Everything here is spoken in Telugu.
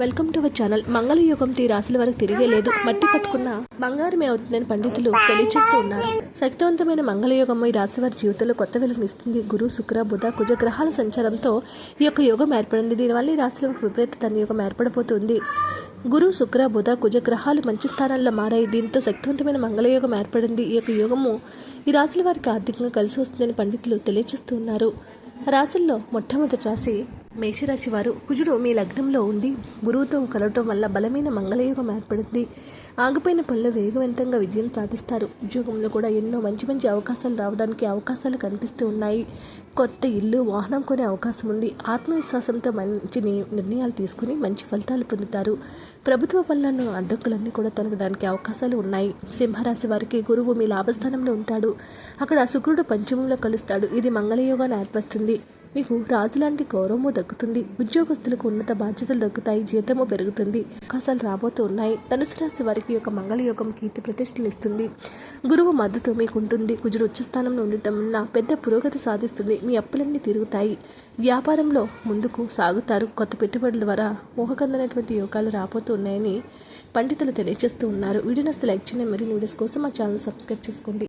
వెల్కమ్ టు అవర్ ఛానల్ మంగళయుగం తీ రాశుల వరకు తిరిగే లేదు. మట్టి పట్టుకున్న బంగారమే అవుతుందని పండితులు తెలియచేస్తూ ఉన్నారు. శక్తివంతమైన మంగళయుగం ఈ రాశి వారి జీవితంలో కొత్త వెలుగునిస్తుంది గురు శుక్ర బుధ కుజ గ్రహాల సంచారంతో ఈ యొక్క యోగం ఏర్పడింది. దీనివల్ల ఈ రాశిలో విపరీత తన యోగం ఏర్పడబోతుంది. గురు శుక్ర బుధ కుజ గ్రహాలు మంచి స్థానాల్లో మారాయి. దీంతో శక్తివంతమైన మంగళయోగం ఏర్పడింది. ఈ యొక్క యోగము ఈ రాశుల వారికి ఆర్థికంగా కలిసి వస్తుందని పండితులు తెలియజేస్తూ ఉన్నారు. రాశుల్లో మొట్టమొదటి రాశి మేషరాశి వారు కుజుడు మీ లగ్నంలో ఉండి గురువుతో కలవటం వల్ల బలమైన మంగళయోగం ఏర్పడుతుంది ఆగిపోయిన పనులు వేగవంతంగా విజయం సాధిస్తారు. ఉద్యోగంలో కూడా ఎన్నో మంచి మంచి అవకాశాలు రావడానికి అవకాశాలు కనిపిస్తూ ఉన్నాయి. కొత్త ఇల్లు వాహనం కొనే అవకాశం ఉంది. ఆత్మవిశ్వాసంతో మంచి ని- నిర్ణయాలు తీసుకుని మంచి ఫలితాలు పొందుతారు. ప్రభుత్వ పనులను అడ్డంకులన్నీ కూడా తొలగడానికి అవకాశాలు ఉన్నాయి. సింహరాశి వారికి గురువు మీ లాభస్థానంలో ఉంటాడు. అక్కడ శుక్రుడు పంచమంలో కలుస్తాడు. ఇది మంగళయోగాన్ని ఏర్పరుస్తుంది. మీకు రాజులాంటి గౌరవము దక్కుతుంది. ఉద్యోగస్తులకు ఉన్నత బాధ్యతలు దక్కుతాయి. జీతము పెరుగుతుంది. అవకాశాలు రాబోతూ ఉన్నాయి ధనుసు రాశి వారికి యొక్క మంగళయోగం కీర్తి ప్రతిష్టలు ఇస్తుంది. గురువు మద్దతు మీకు ఉంటుంది కుజుడు ఉచ్చస్థానంలో ఉండటం వలన పెద్ద పురోగతి సాధిస్తుంది. మీ అప్పులన్నీ తిరుగుతాయి వ్యాపారంలో ముందుకు సాగుతారు. కొత్త పెట్టుబడుల ద్వారా ఊహకందనటువంటి యోగాలు రాబోతూ ఉన్నాయని పండితులు తెలియజేస్తూ ఉన్నారు. వీడియో లైక్ చేయండి. మరిన్ని వీడియోస్ కోసం మా ఛానల్ సబ్స్క్రైబ్ చేసుకోండి.